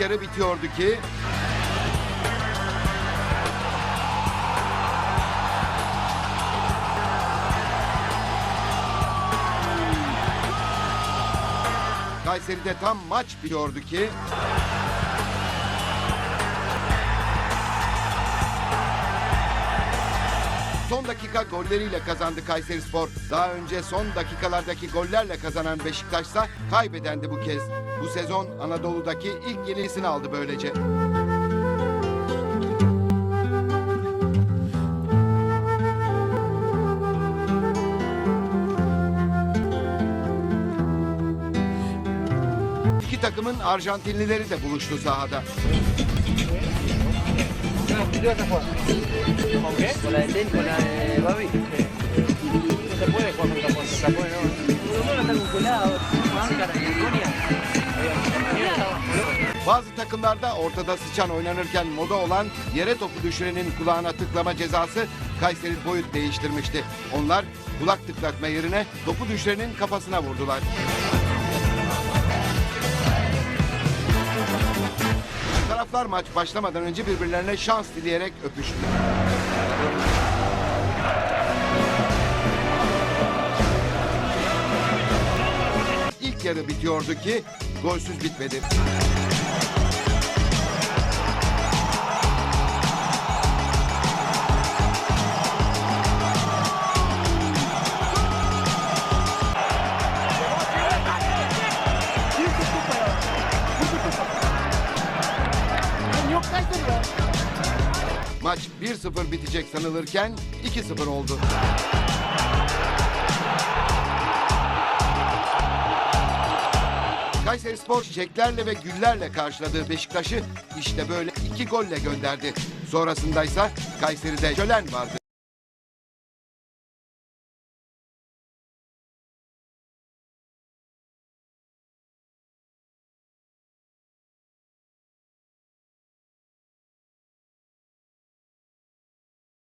Yarı bitiyordu ki Kayseri'de tam maç bitiyordu ki Son dakika golleriyle kazandı Kayseri Spor. Daha önce son dakikalardaki gollerle kazanan Beşiktaş'sa kaybedendi bu kez. Bu sezon Anadolu'daki ilk yenisini aldı böylece. İki takımın Arjantinlileri de buluştu sahada. Bazı takımlarda ortada sıçan oynanırken moda olan yere topu düşürenin kulağına tıklama cezası Kayseri boyut değiştirmişti. Onlar kulak tıklatma yerine topu düşürenin kafasına vurdular. Taraflar maç başlamadan önce birbirlerine şans dileyerek öpüştü. Yarı bitiyordu ki golsüz bitmedi. Maç 1-0 bitecek sanılırken 2-0 oldu. Kayseri Spor çiçeklerle ve güllerle karşıladığı Beşiktaş'ı işte böyle iki golle gönderdi. Sonrasındaysa Kayseri'de şölen vardı.